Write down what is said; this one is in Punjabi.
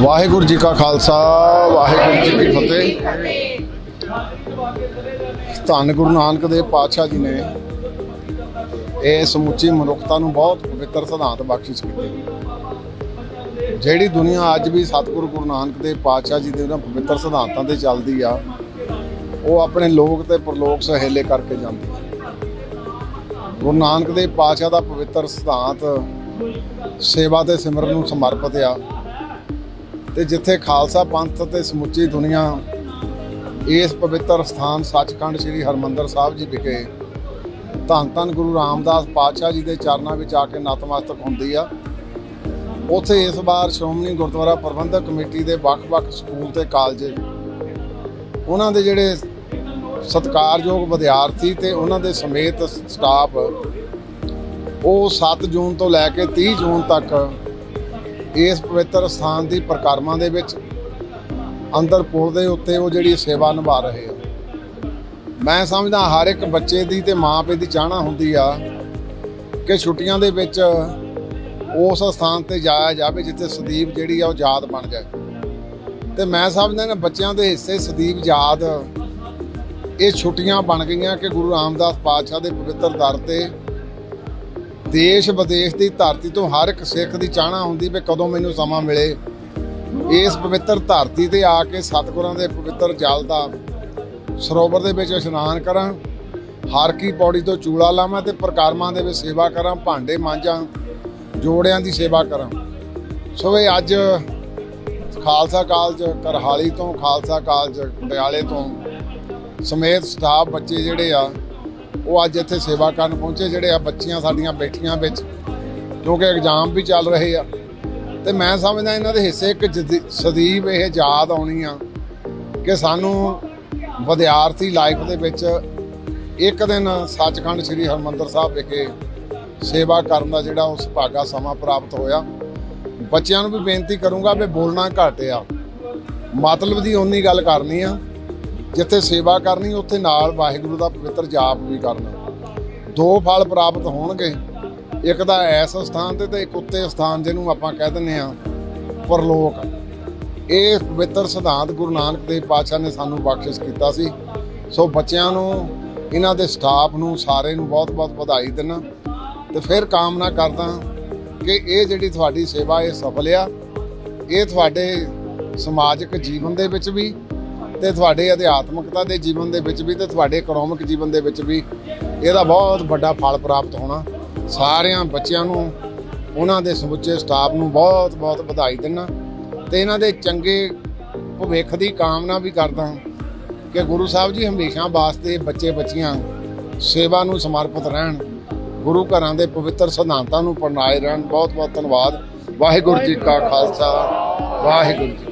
ਵਾਹਿਗੁਰੂ ਜੀ ਕਾ ਖਾਲਸਾ, ਵਾਹਿਗੁਰੂ ਜੀ ਕੀ ਫਤਿਹ। ਧੰਨ ਗੁਰੂ ਨਾਨਕ ਦੇਵ ਪਾਤਸ਼ਾਹ ਜੀ ਨੇ ਇਹ ਸਮੁੱਚੀ ਮਨੁੱਖਤਾ ਨੂੰ ਬਹੁਤ ਪਵਿੱਤਰ ਸਿਧਾਂਤ ਬਖਸ਼ਿਸ਼ ਕੀਤੀ। ਜਿਹੜੀ ਦੁਨੀਆ ਅੱਜ ਵੀ ਸਤਿਗੁਰੂ ਗੁਰੂ ਨਾਨਕ ਦੇਵ ਪਾਤਸ਼ਾਹ ਜੀ ਦੇ ਉਹਨਾਂ ਪਵਿੱਤਰ ਸਿਧਾਂਤਾਂ ਤੇ ਚੱਲਦੀ ਆ, ਉਹ ਆਪਣੇ ਲੋਕ ਤੇ ਪਰਲੋਕ ਸਹੇਲੇ ਕਰਕੇ ਜਾਂਦੀ ਗੁਰੂ ਨਾਨਕ ਦੇਵ ਪਾਤਸ਼ਾਹ ਦਾ ਪਵਿੱਤਰ ਸਿਧਾਂਤ ਸੇਵਾ ਤੇ ਸਿਮਰਨ ਨੂੰ ਸਮਰਪਿਤ ਆ। ਤੇ ਜਿੱਥੇ ਖਾਲਸਾ ਪੰਥ ਤੇ ਸਮੁੱਚੀ ਦੁਨੀਆ, ਇਸ ਪਵਿੱਤਰ ਸਥਾਨ ਸੱਚਖੰਡ ਸ੍ਰੀ ਹਰਮੰਦਰ ਸਾਹਿਬ ਜੀ ਵਿਖੇ, ਧੰਨ ਧੰਨ ਗੁਰੂ ਰਾਮਦਾਸ ਪਾਤਸ਼ਾਹ ਜੀ ਦੇ ਚਰਨਾਂ ਵਿੱਚ ਆ ਕੇ ਨਤਮਸਤਕ ਹੁੰਦੀ ਆ। ਉੱਥੇ ਇਸ ਵਾਰ ਸ਼੍ਰੋਮਣੀ ਗੁਰਦੁਆਰਾ ਪ੍ਰਬੰਧਕ ਕਮੇਟੀ ਦੇ ਵੱਖ-ਵੱਖ ਸਕੂਲ ਤੇ ਕਾਲਜ, ਉਹਨਾਂ ਦੇ ਜਿਹੜੇ ਸਤਿਕਾਰਯੋਗ ਵਿਦਿਆਰਥੀ ਤੇ ਉਹਨਾਂ ਦੇ ਸਮੇਤ ਸਟਾਫ, ਉਹ 7 ਜੂਨ ਤੋਂ ਲੈ ਕੇ 30 ਜੂਨ ਤੱਕ ਇਸ ਪਵਿੱਤਰ ਸਥਾਨ ਦੀ ਪ੍ਰਕਰਮਾਂ ਦੇ ਵਿੱਚ ਅੰਦਰ ਪੁਲ ਦੇ ਉੱਤੇ ਉਹ ਜਿਹੜੀ ਸੇਵਾ ਨਿਭਾ ਰਹੇ ਆ। ਮੈਂ ਸਮਝਦਾ ਹਰ ਇੱਕ ਬੱਚੇ ਦੀ ਤੇ ਮਾਪੇ ਦੀ ਚਾਹਨਾ ਹੁੰਦੀ ਆ ਕਿ ਛੁੱਟੀਆਂ ਦੇ ਵਿੱਚ ਉਸ ਸਥਾਨ ਤੇ ਜਾਇਆ ਜਾਵੇ ਜਿੱਥੇ ਸਦੀਪ ਜਿਹੜੀ ਆ ਉਹ ਯਾਦ ਬਣ ਜਾਏ। ਤੇ ਮੈਂ ਸਮਝਦਾ ਨਾ ਬੱਚਿਆਂ ਦੇ ਹਿੱਸੇ ਸਦੀਪ ਯਾਦ ਇਹ ਛੁੱਟੀਆਂ ਬਣ ਗਈਆਂ ਕਿ ਗੁਰੂ ਰਾਮਦਾਸ ਪਾਤਸ਼ਾਹ ਦੇ ਪਵਿੱਤਰ ਦਰ ਤੇ ਦੇਸ਼ ਵਿਦੇਸ਼ ਦੀ ਧਰਤੀ ਤੋਂ ਹਰ ਇੱਕ ਸਿੱਖ ਦੀ ਚਾਹਨਾ ਹੁੰਦੀ ਵੀ ਕਦੋਂ ਮੈਨੂੰ ਸਮਾਂ ਮਿਲੇ। ਇਸ ਪਵਿੱਤਰ ਧਰਤੀ ਤੇ ਆ ਕੇ ਸਤਿਗੁਰਾਂ ਦੇ ਪਵਿੱਤਰ ਜਲ ਦਾ ਸਰੋਵਰ ਦੇ ਵਿੱਚ ਇਸ਼ਨਾਨ ਕਰਾਂ, ਹਰ ਕੀ ਪੌੜੀ ਤੋਂ ਚੂਲਾ ਲਾਵਾਂ ਤੇ ਪ੍ਰਕਾਰਮਾਂ ਦੇ ਵਿੱਚ ਸੇਵਾ ਕਰਾਂ, ਭਾਂਡੇ ਮਾਂਜਾਂ, ਜੋੜਿਆਂ ਦੀ ਸੇਵਾ ਕਰਾਂ। ਸੋ ਇਹ ਅੱਜ ਖਾਲਸਾ ਕਾਲਜ ਕਰਹਾਲੀ ਤੋਂ, ਖਾਲਸਾ ਕਾਲਜ ਪਟਿਆਲੇ ਤੋਂ ਸਮੇਤ ਸਟਾਫ ਬੱਚੇ ਜਿਹੜੇ ਆ ਉਹ ਅੱਜ ਇੱਥੇ ਸੇਵਾ ਕਰਨ ਪਹੁੰਚੇ, ਜਿਹੜੇ ਆ ਬੱਚੀਆਂ ਸਾਡੀਆਂ ਬੈਠੀਆਂ ਵਿੱਚ, ਕਿਉਂਕਿ ਐਗਜ਼ਾਮ ਵੀ ਚੱਲ ਰਹੇ ਆ। ਤੇ ਮੈਂ ਸਮਝਦਾ ਇਹਨਾਂ ਦੇ ਹਿੱਸੇ, ਇੱਕ ਜਦੀ- ਸਦੀਵ ਇਹ ਯਾਦ ਆਉਣੀ ਆ ਕਿ ਸਾਨੂੰ ਵਿਦਿਆਰਥੀ ਲਾਈਫ ਦੇ ਵਿੱਚ ਇੱਕ ਦਿਨ ਸੱਚਖੰਡ ਸ੍ਰੀ ਹਰਮੰਦਰ ਸਾਹਿਬ ਵਿਖੇ ਸੇਵਾ ਕਰਨ ਦਾ ਜਿਹੜਾ ਉਸ ਭਾਗਾ ਸਮਾਂ ਪ੍ਰਾਪਤ ਹੋਇਆ। ਬੱਚਿਆਂ ਨੂੰ ਵੀ ਬੇਨਤੀ ਕਰੂੰਗਾ ਵੀ ਬੋਲਣਾ ਘੱਟ ਆ। ਮਤਲਬ ਦੀ ਓਨੀ ਗੱਲ ਕਰਨੀ ਆ। ਜਿੱਥੇ ਸੇਵਾ ਕਰਨੀ, ਉੱਥੇ ਨਾਲ ਵਾਹਿਗੁਰੂ ਦਾ ਪਵਿੱਤਰ ਜਾਪ ਵੀ ਕਰਨਾ। ਦੋ ਫਲ ਪ੍ਰਾਪਤ ਹੋਣਗੇ। ਇੱਕ ਦਾ ਐਸ ਸਥਾਨ ਤੇ ਤੇ ਇੱਕ ਉੱਤੇ ਸਥਾਨ ਜਿਹਨੂੰ ਆਪਾਂ ਕਹਿ ਦਿੰਦੇ ਆ ਪਰਲੋਕ। ਇਹ ਪਵਿੱਤਰ ਸਿਧਾਂਤ ਗੁਰੂ ਨਾਨਕ ਦੇਵ ਪਾਤਸ਼ਾਹ ਨੇ ਸਾਨੂੰ ਬਖਸ਼ਿਸ਼ ਕੀਤਾ ਸੀ। ਸੋ ਬੱਚਿਆਂ ਨੂੰ, ਇਹਨਾਂ ਦੇ ਸਟਾਫ ਨੂੰ ਸਾਰੇ ਨੂੰ ਬਹੁਤ-ਬਹੁਤ ਵਧਾਈ ਦਿੰਨਾ ਤੇ ਫਿਰ ਕਾਮਨਾ ਕਰਦਾ ਕਿ ਇਹ ਜਿਹੜੀ ਤੁਹਾਡੀ ਸੇਵਾ, ਇਹ ਸਫਲ ਆ। ਇਹ ਤੁਹਾਡੇ ਸਮਾਜਿਕ ਜੀਵਨ ਦੇ ਵਿੱਚ ਵੀ ਤੇ ਤੁਹਾਡੇ ਅਧਿਆਤਮਕਤਾ ਦੇ ਜੀਵਨ ਦੇ ਵਿੱਚ ਵੀ ਤੇ ਤੁਹਾਡੇ ਇਕਨੋਮਿਕ ਜੀਵਨ ਦੇ ਵਿੱਚ ਵੀ ਇਹਦਾ ਬਹੁਤ ਵੱਡਾ ਫਲ ਪ੍ਰਾਪਤ ਹੋਣਾ। ਸਾਰਿਆਂ ਬੱਚਿਆਂ ਨੂੰ, ਉਹਨਾਂ ਦੇ ਸਮੁੱਚੇ ਸਟਾਫ ਨੂੰ ਬਹੁਤ ਬਹੁਤ ਵਧਾਈ ਦਿੰਨਾ। ਤੇ ਇਹਨਾਂ ਦੇ ਚੰਗੇ ਭਵਿੱਖ ਦੀ ਕਾਮਨਾ ਵੀ ਕਰਦਾ ਕਿ ਗੁਰੂ ਸਾਹਿਬ ਜੀ ਹਮੇਸ਼ਾ ਵਾਸਤੇ ਬੱਚੇ ਬੱਚੀਆਂ ਸੇਵਾ ਨੂੰ ਸਮਰਪਿਤ ਰਹਿਣ, ਗੁਰੂ ਘਰਾਂ ਦੇ ਪਵਿੱਤਰ ਸਿਧਾਂਤਾਂ ਨੂੰ ਪਰਨਾਏ ਰਹਿਣ। ਬਹੁਤ ਬਹੁਤ ਧੰਨਵਾਦ। ਵਾਹਿਗੁਰੂ ਜੀ ਕਾ ਖਾਲਸਾ, ਵਾਹਿਗੁਰੂ ਜੀ